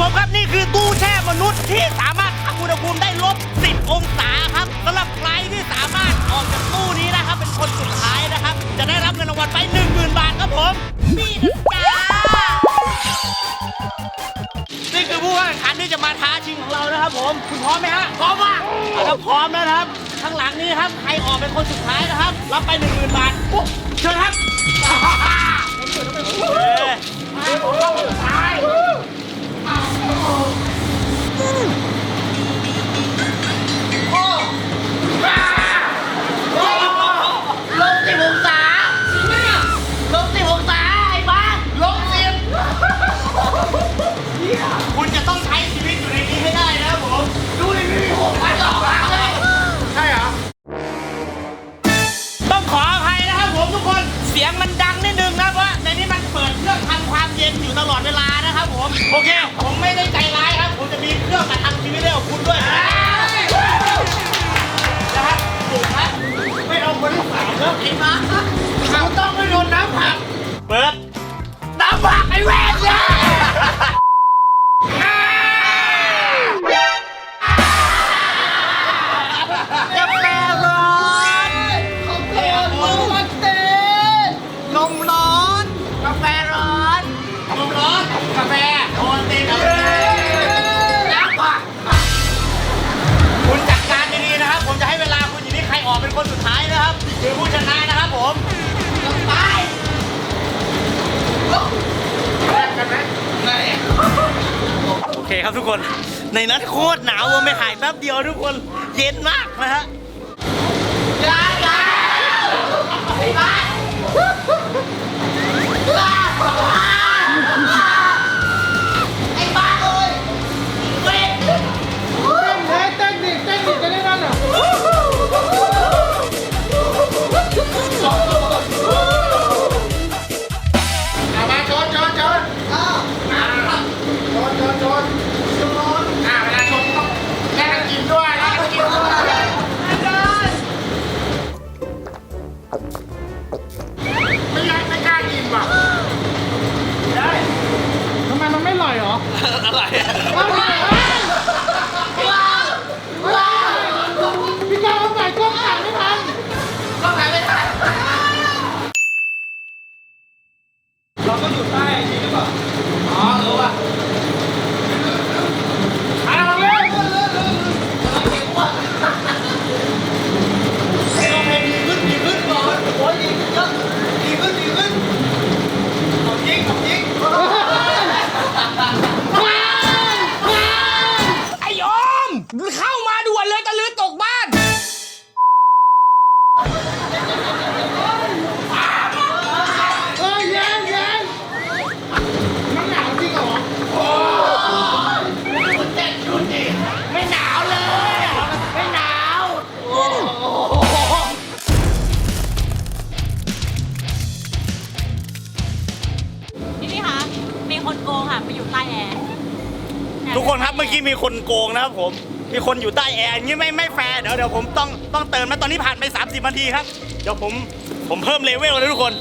ผมครับนี่คือตู้แช่มนุษย์ที่สามารถทำอุณหภูมิได้ลบ10องศาครับสำหรับใครที่สามารถออกจากตู้นี้นะครับ เป็นคนสุดท้ายนะครับ จะได้รับเงินรางวัลไป10,000 บาทครับผมนี่จ้านี่คือผู้แข่งขันที่จะมาท้าชิงของเรานะครับผมคุณพร้อมไหมฮะพร้อมว่ะเอาพร้อมแล้วนะครับข้างหลังนี้ครับใครออกเป็นคนสุดท้ายนะครับ รับไป10,000บาทปุ๊บเชิญครับเฮ้ย Oh! Oh! Ah! ครับทุกคน ในนั้นโคตรหนาววไม่หายแป๊บเดียวทุกคน เย็นมากนะฮะลาลา อะไร นะครับผม มีคนอยู่ใต้แอร์อย่างนี้ไม่ไม่แฟร์เดี๋ยวเดี๋ยวผมต้องต้องเติมนะตอนนี้ผ่านไป 30นาทีครับ เดี๋ยวผมผมเพิ่มเลเวลเลยทุกคน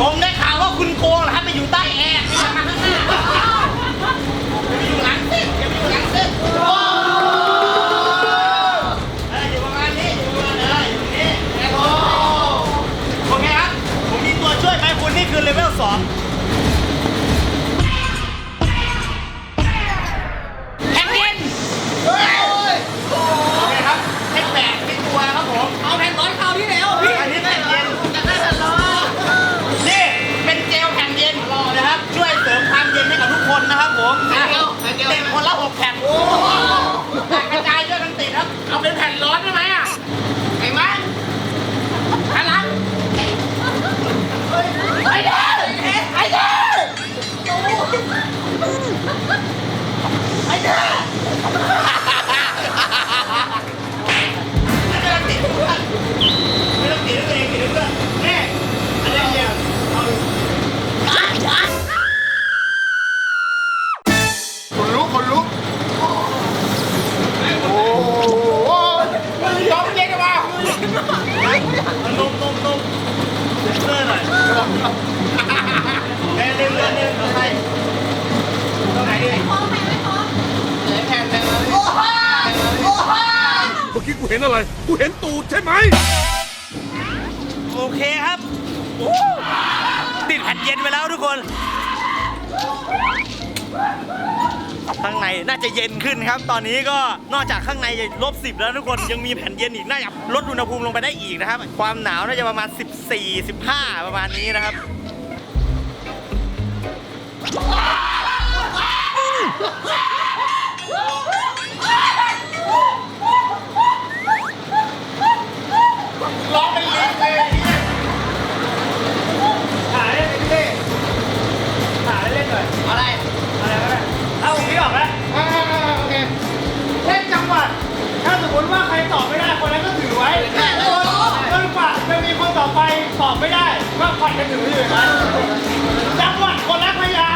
ผมได้ข่าวว่าคุณโกงเหครับไปอยู่ใต้แอร์ไปอยู่ข้างนี่าไปอยู่หลังสิอย่าไหลัง กี้กูเห็นอะไร กูเห็นตูดใช่ไหม โอเคครับโอ้ติดแผ่นเย็นไปแล้วทุกคน ข้างในน่าจะเย็นขึ้นครับ ตอนนี้ก็นอกจากข้างในจะลบสิบแล้วทุกคนยังมีแผ่นเย็นอีก น่าจะลดอุณหภูมิลงไปได้อีกนะครับ ความหนาวน่าจะประมาณ 14 15 ประมาณนี้นะครับ ถ้าสมมติว่าใครตอบไม่ได้คนนั้นก็ถือไว้จนจนกว่าจะมีคนต่อไปตอบไม่ได้ก็ผัดกันถืออยู่อย่างนั้นจังหวัดคนละพยาง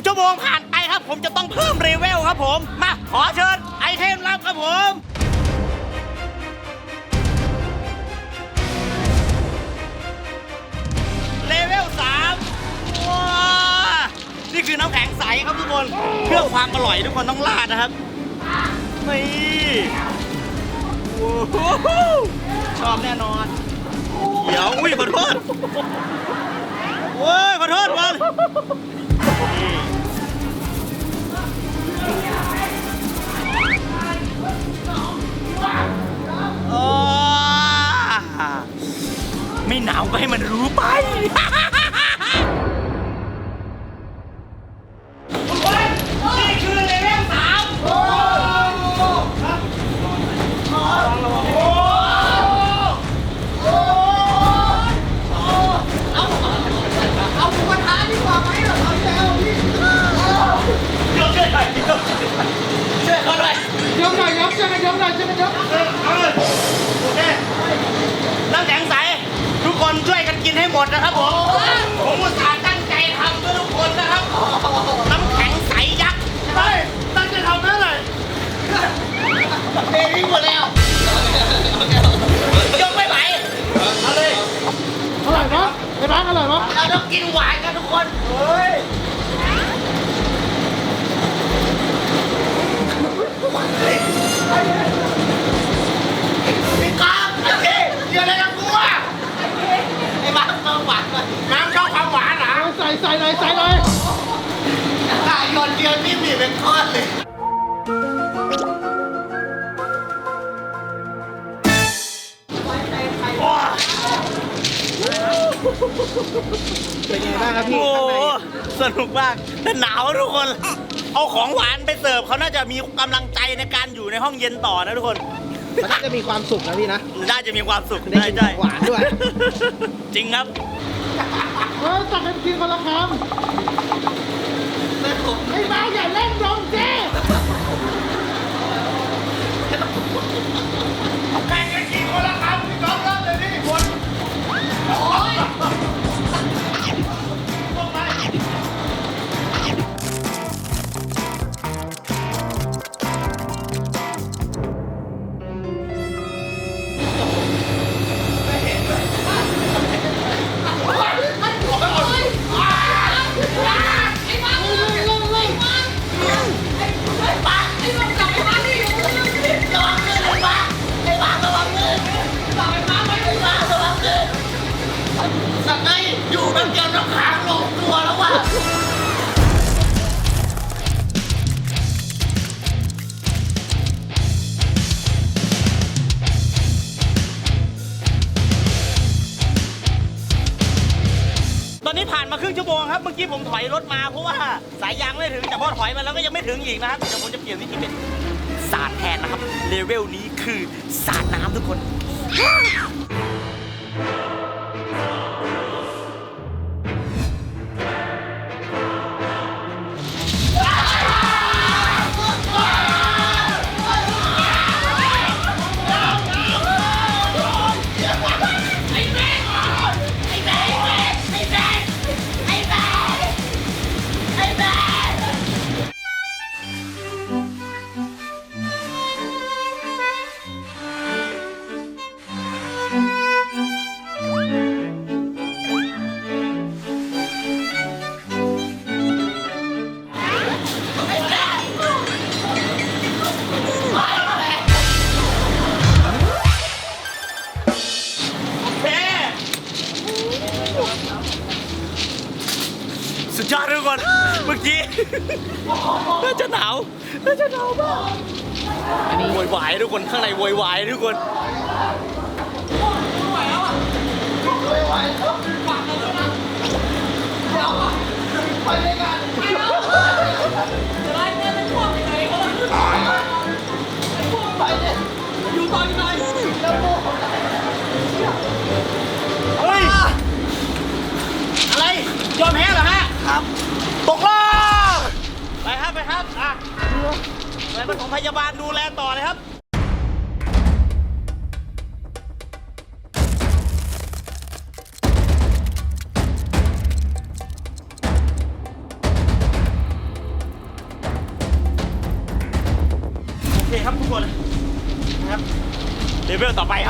1 ชั่วโมงผ่านไปครับ ผมจะต้องเพิ่มเรเวลครับผม มาขอเชิญไอเทมลับครับผมเรเวล3ว้านี่คือน้ำแข็งใสครับทุกคน เพื่อความอร่อยทุกคนต้องลาดนะครับนี่โอ้โหชอบแน่นอน เดี๋ยวอุ้ยขอโทษโอ้ยขอโทษบอล ไม่หนาวก็ให้มันรู้ไปนี่คือเลเวลสามยกช่วยหน่อยยกช่วยเขาหน่อยยกหน่อยยกช่วยกันยกหน่อยช่วยกันยก เอาเลยโอเคน้ำแข็งใส ทุกคนช่วยกันกิ นให้หมดนะครับผมผมอุตส่าห์ตั้งใจทำเพื่อทุกคนนะครับน้ำแข็งใสยักษ์ใช่ตั้งใจทำเพื่ออะไรเบรกหมดแล้วยกไม่ไหวเอาเลยอร่อยปะไอ้บ้านอร่อยปะเราต้องกินหวานกันทุกคนเฮ้ยพี่กอล์ฟโอเคเดี๋ยวอะไรกับกูอะไอ้บ้าเอา หวานก่อนน้ำชอบความหวานเหรอเอาใส่ใส่เลยใส่เลยตายโยนเดียวนี่มีเป็นก้อนเลยเป็นไงบ้างครับพี่โอ้ข้างโหในสนุกมากแต่หนาวทุกคน เอาของหวานไปเสิร์ฟเขาน่าจะมีกำลังใจในการอยู่ในห้องเย็นต่อนะทุกคน มันน่าจะมีความสุขนะพี่นะ น่าจะมีความสุขได้กินของหวานด้วย จริงครับ เฮ้ยตักกันกินคนละคำไอ้บ้าอย่าเล่นดงเจ้ แป๊บเดียวน้ำค้างลงตัวแล้วว่ะตอนนี้ผ่านมาครึ่งชั่วโมงครับ เมื่อกี้ผมถอยรถมาเพราะว่าสายยางไม่ถึง แต่พอถอยมาแล้วก็ยังไม่ถึงอีกนะครับ เดี๋ยวผมจะเปลี่ยนวิธีเป็นสาดแทนนะครับ เลเวลนี้คือสาดน้ำทุกคน น่าจะหนาวน่าจะหนาวมากโวยวายทุกคนข้างในโวยวายทุกคนยอมแพ้เหรอฮะครับ ไปปฐมพยาบาลดูแลต่อเลยครับ โอเคครับทุกคนนะครับเลเวลต่อไปค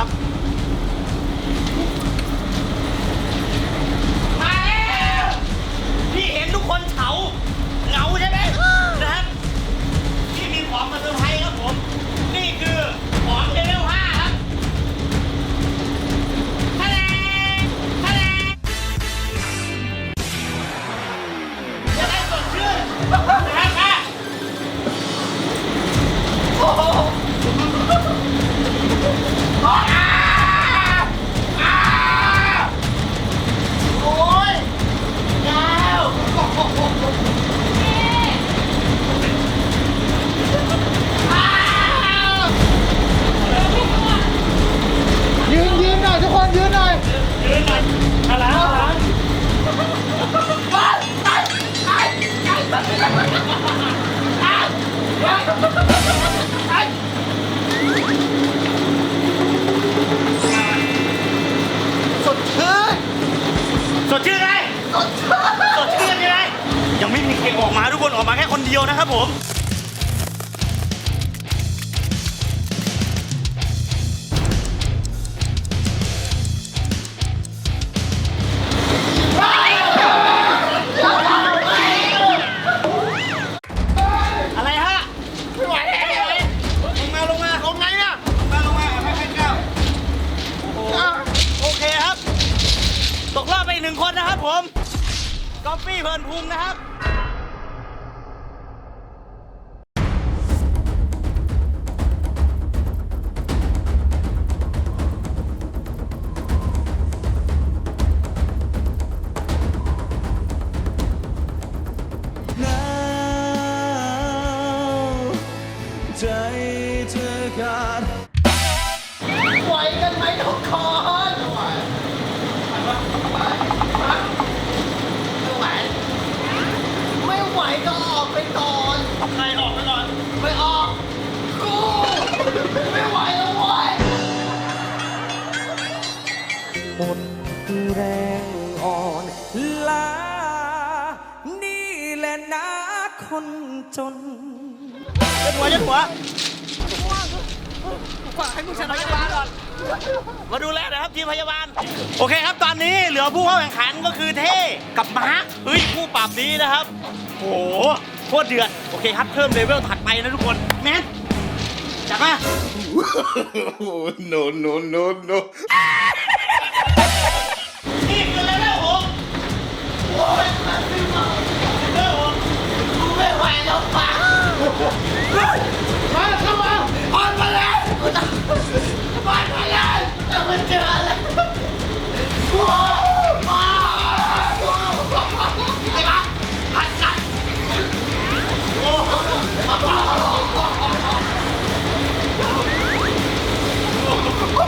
รับ ลือผู้เข้าแข่งขันก็คือเท่กับมาร์คเฮ้ยผู้ปรับนี้นะครับโอ้โหโคตรเดือดโอเคครับเพิ่มเลเวลถัดไปนะทุกคนแมนจัดมา no no no no นี่คือเลเวลหกโอ้ยมาซื้มาเลเวลหไม่ไหวแล้วปะมาเข้ามาออนมาแล้วมาแล้วจะมาเจอ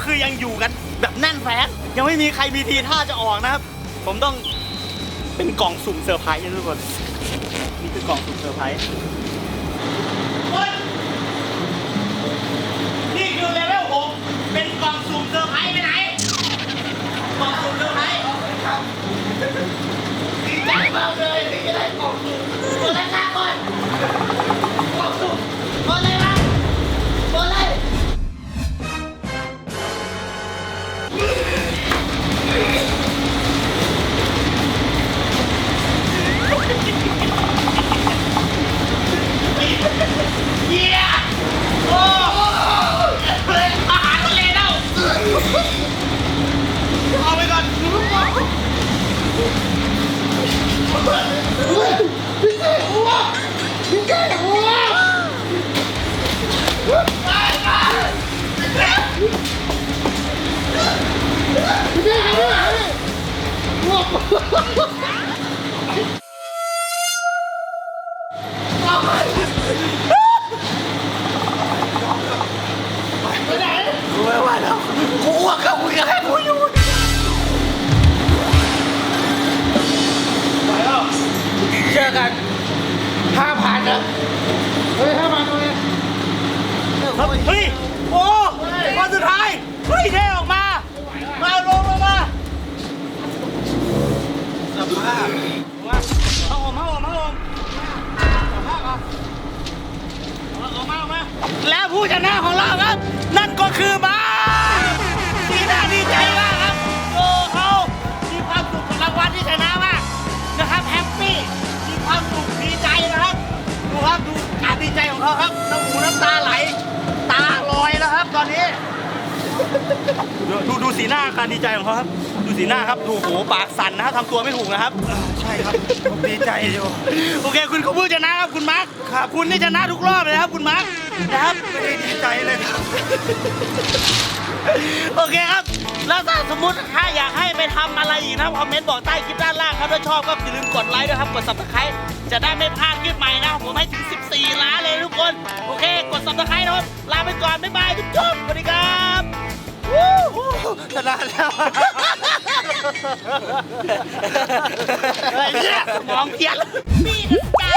็คือยังอยู่กันแบบแน่นแฟ้นยังไม่มีใครมีทีท่าจะออกนะครับ ผมต้องเป็นกล่องสุ่มเซอร์ไพรส์นะทุกคน นี่คือกล่องสุ่มเซอร์ไพรส์นี่คือเลเวลหกเป็นกล่องสุ่มเซอร์ไพรส์ไปไหน กล่องสุ่มเซอร์ไพรส์ดีใจมากเลยที่จะได้กล่องสุ่มตัวแรกๆก่อนกล่องสุ่มตัวอะไรว Oh, ผู้ชนะของเราครับ นั่นก็คือมาสีหน้าดีใจมากครับโอ้เขามีความสุขกับรางวัลที่ชนะมากนะครับแฮปปี้มีความสุขดีใจนะครับดูครับดูการดีใจของเขาครับน้ำหูน้ำตาไหล ตาลอยแล้วครับ ตอนนี้ ดูดูสีหน้าการดีใจของเขาครับ ดูสีหน้าครับดูโหปากสั่นนะครับทำตัวไม่ถูกนะครับ ผมดีใจอยู่ โอเค คุณเขาพูดชนะครับคุณมาร์คครับ คุณนี่ชนะทุกรอบเลยนะครับคุณมาร์คนะครับไม่ได้ดีใจเลยครับ โอเคครับ แล้วถ้าสมมติถ้าอยากให้ไปทำอะไรอีกนะครับคอมเมนต์บอกใต้คลิปด้านล่างครับถ้าชอบก็อย่าลืมกดไลค์ด้วยครับ กด subscribe จะได้ไม่พลาดคลิปใหม่นะครับผมให้ถึง 14 ล้านเลยทุกคน โอเค กด subscribe นะครับ ลาไปก่อน บ๊ายบายทุกท่านสวัสดีครับ วู้ฮู้ชนะแล้ว มองเพี้ยน ปีนจ้า